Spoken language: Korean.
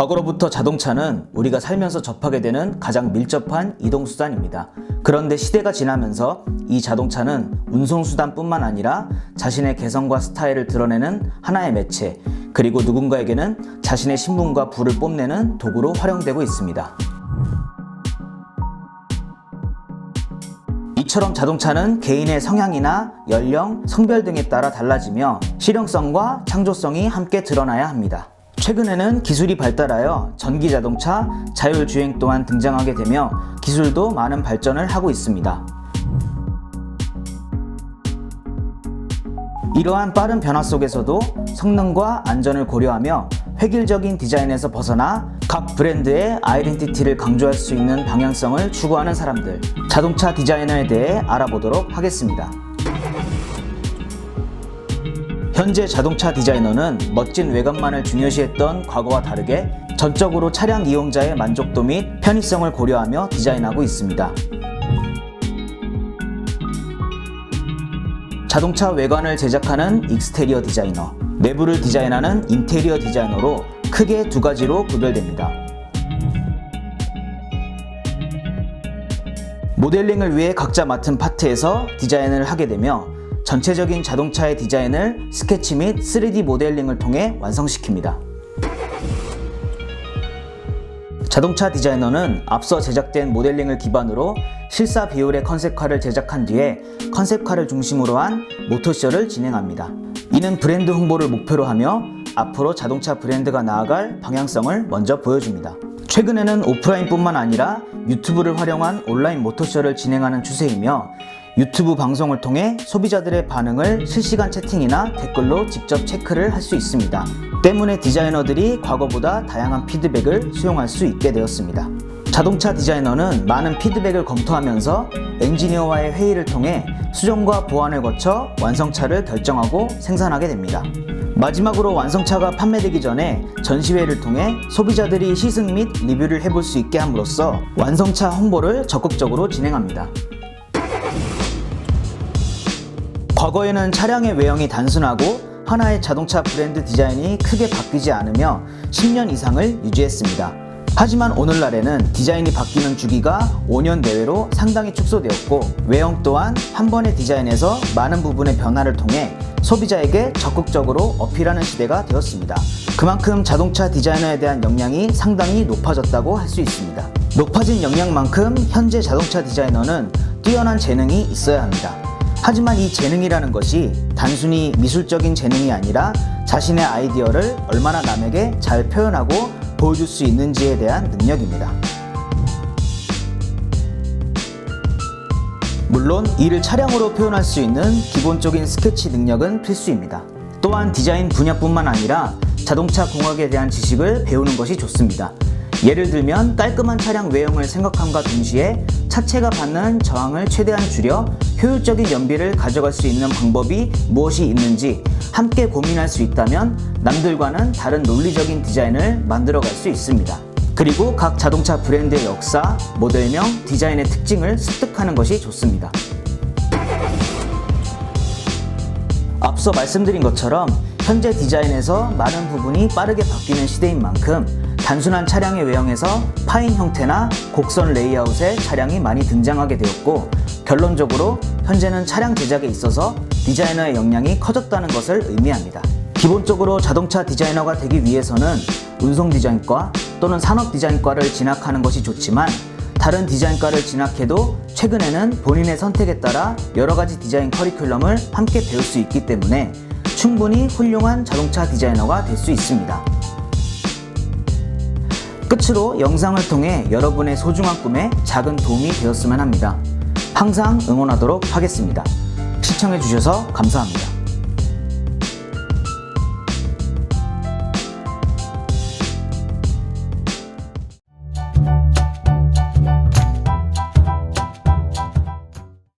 과거로부터 자동차는 우리가 살면서 접하게 되는 가장 밀접한 이동수단입니다. 그런데 시대가 지나면서 이 자동차는 운송수단뿐만 아니라 자신의 개성과 스타일을 드러내는 하나의 매체, 그리고 누군가에게는 자신의 신분과 부를 뽐내는 도구로 활용되고 있습니다. 이처럼 자동차는 개인의 성향이나 연령, 성별 등에 따라 달라지며 실용성과 창조성이 함께 드러나야 합니다. 최근에는 기술이 발달하여 전기 자동차, 자율주행 또한 등장하게 되며 기술도 많은 발전을 하고 있습니다. 이러한 빠른 변화 속에서도 성능과 안전을 고려하며 획일적인 디자인에서 벗어나 각 브랜드의 아이덴티티를 강조할 수 있는 방향성을 추구하는 사람들, 자동차 디자이너에 대해 알아보도록 하겠습니다. 현재 자동차 디자이너는 멋진 외관만을 중요시했던 과거와 다르게 전적으로 차량 이용자의 만족도 및 편의성을 고려하며 디자인하고 있습니다. 자동차 외관을 제작하는 익스테리어 디자이너, 내부를 디자인하는 인테리어 디자이너로 크게 두 가지로 구별됩니다. 모델링을 위해 각자 맡은 파트에서 디자인을 하게 되며 전체적인 자동차의 디자인을 스케치 및 3D 모델링을 통해 완성시킵니다. 자동차 디자이너는 앞서 제작된 모델링을 기반으로 실사 비율의 컨셉카를 제작한 뒤에 컨셉카를 중심으로 한 모토쇼를 진행합니다. 이는 브랜드 홍보를 목표로 하며 앞으로 자동차 브랜드가 나아갈 방향성을 먼저 보여줍니다. 최근에는 오프라인뿐만 아니라 유튜브를 활용한 온라인 모토쇼를 진행하는 추세이며 유튜브 방송을 통해 소비자들의 반응을 실시간 채팅이나 댓글로 직접 체크를 할 수 있습니다. 때문에 디자이너들이 과거보다 다양한 피드백을 수용할 수 있게 되었습니다. 자동차 디자이너는 많은 피드백을 검토하면서 엔지니어와의 회의를 통해 수정과 보완을 거쳐 완성차를 결정하고 생산하게 됩니다. 마지막으로 완성차가 판매되기 전에 전시회를 통해 소비자들이 시승 및 리뷰를 해볼 수 있게 함으로써 완성차 홍보를 적극적으로 진행합니다. 과거에는 차량의 외형이 단순하고 하나의 자동차 브랜드 디자인이 크게 바뀌지 않으며 10년 이상을 유지했습니다. 하지만 오늘날에는 디자인이 바뀌는 주기가 5년 내외로 상당히 축소되었고 외형 또한 한 번의 디자인에서 많은 부분의 변화를 통해 소비자에게 적극적으로 어필하는 시대가 되었습니다. 그만큼 자동차 디자이너에 대한 역량이 상당히 높아졌다고 할 수 있습니다. 높아진 역량만큼 현재 자동차 디자이너는 뛰어난 재능이 있어야 합니다. 하지만 이 재능이라는 것이 단순히 미술적인 재능이 아니라 자신의 아이디어를 얼마나 남에게 잘 표현하고 보여줄 수 있는지에 대한 능력입니다. 물론 이를 차량으로 표현할 수 있는 기본적인 스케치 능력은 필수입니다. 또한 디자인 분야뿐만 아니라 자동차 공학에 대한 지식을 배우는 것이 좋습니다. 예를 들면 깔끔한 차량 외형을 생각함과 동시에 차체가 받는 저항을 최대한 줄여 효율적인 연비를 가져갈 수 있는 방법이 무엇이 있는지 함께 고민할 수 있다면 남들과는 다른 논리적인 디자인을 만들어갈 수 있습니다. 그리고 각 자동차 브랜드의 역사, 모델명, 디자인의 특징을 습득하는 것이 좋습니다. 앞서 말씀드린 것처럼 현재 디자인에서 많은 부분이 빠르게 바뀌는 시대인 만큼 단순한 차량의 외형에서 파인 형태나 곡선 레이아웃의 차량이 많이 등장하게 되었고 결론적으로 현재는 차량 제작에 있어서 디자이너의 역량이 커졌다는 것을 의미합니다. 기본적으로 자동차 디자이너가 되기 위해서는 운송 디자인과 또는 산업 디자인과를 진학하는 것이 좋지만 다른 디자인과를 진학해도 최근에는 본인의 선택에 따라 여러 가지 디자인 커리큘럼을 함께 배울 수 있기 때문에 충분히 훌륭한 자동차 디자이너가 될 수 있습니다. 끝으로 영상을 통해 여러분의 소중한 꿈에 작은 도움이 되었으면 합니다. 항상 응원하도록 하겠습니다. 시청해주셔서 감사합니다.